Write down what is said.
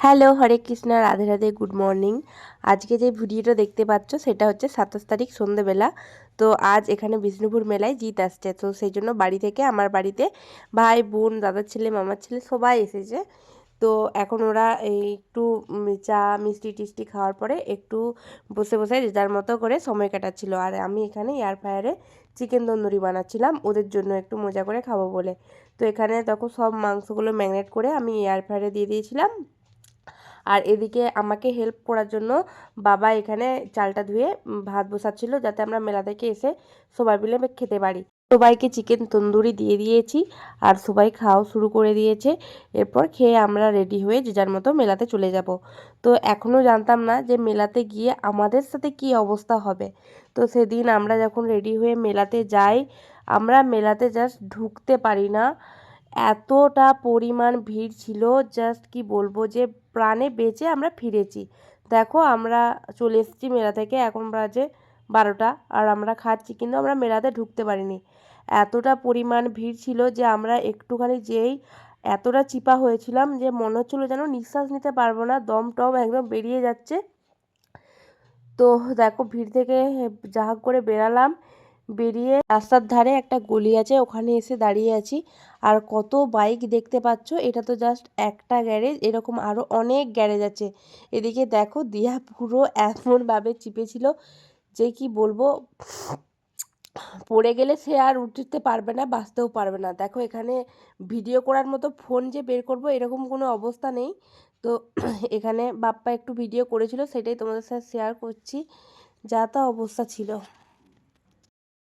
Hello, Hare Krishna, Radhe Radhe, good morning. আজকে যে ভিডিওটা দেখতে পাচ্ছ, সেটা হচ্ছে সাতাশ তারিখ, সন্ধেবেলা। তো আজ এখানে বিষ্ণুপুর মেলায় জিত আসছে। তো সেই জন্য বাড়ি থেকে, আমার বাড়িতে ভাই, বোন দাদার ছেলে মামার ছেলে সবাই এসেছে। তো এখন ওরা এই একটু চা, মিষ্টি টিষ্টি খাওয়ার পরে একটু বসে বসে যে যার মতো করে সময় কাটাচ্ছিল। আর আমি এখানে এয়ার ফ্রায়ারে চিকেন তন্দুরি বানাচ্ছিলাম। ওদের জন্য একটু মজা করে খাব বলে। তো এখানে তখন সব মাংসগুলো ম্যাগনেট করে আমি এয়ার ফ্রায়ারে দিয়ে দিয়েছিলাম। আর এদিকে আমাকে হেল্প করার জন্য বাবা এখানে চালটা ধুয়ে ভাত বসাচ্ছিল যাতে আমরা মেলা থেকে এসে সবাই মিলে খেতে পারি। সবাইকে চিকেন তন্দুরি দিয়ে দিয়েছি আর সবাই খাওয়া শুরু করে দিয়েছে। এরপর খেয়ে আমরা রেডি হয়ে যে যার মতো মেলাতে চলে যাব। তো এখনও জানতাম না যে মেলাতে গিয়ে আমাদের সাথে কি অবস্থা হবে। তো সেদিন আমরা যখন রেডি হয়ে মেলাতে যাই, আমরা মেলাতে জাস্ট ঢুকতে পারি না। এতটা পরিমাণ ভিড় ছিল জাস্ট কি বলব যে প্রাণে বেঁচে আমরা ফিরেছি। দেখো আমরা চলে এসেছি মেলা থেকে, এখন বাজে বারোটা আর আমরা খাচ্ছি, কিন্তু আমরা মেলাতে ঢুকতে পারিনি। এতটা পরিমাণ ভিড় ছিল যে আমরা একটুখানি যেই এতটা চিপা হয়েছিলাম যে মনে হচ্ছিল যেন নিঃশ্বাস নিতে পারব না, দম টম একদম বেরিয়ে যাচ্ছে। তো দেখো ভিড় থেকে যা করে বেরালাম বেরিয়ে রাস্তার ধারে একটা গলি আছে, ওখানে এসে দাঁড়িয়ে আছি। আর কত বাইক দেখতে পাচ্ছ, এটা তো জাস্ট একটা গ্যারেজ, এরকম আরও অনেক গ্যারেজ আছে। এদিকে দেখো, দিয়া পুরো এমনভাবে চিপেছিল যে কি বলব, পড়ে গেলে সে আর উঠতে পারবে না, বাঁচতেও পারবে না। দেখো, এখানে ভিডিও করার মতো ফোন যে বের করব, এরকম কোনো অবস্থা নেই। তো এখানে বাপ্পা একটু ভিডিও করেছিল, সেটাই তোমাদের সাথে শেয়ার করছি, যা তা অবস্থা ছিল।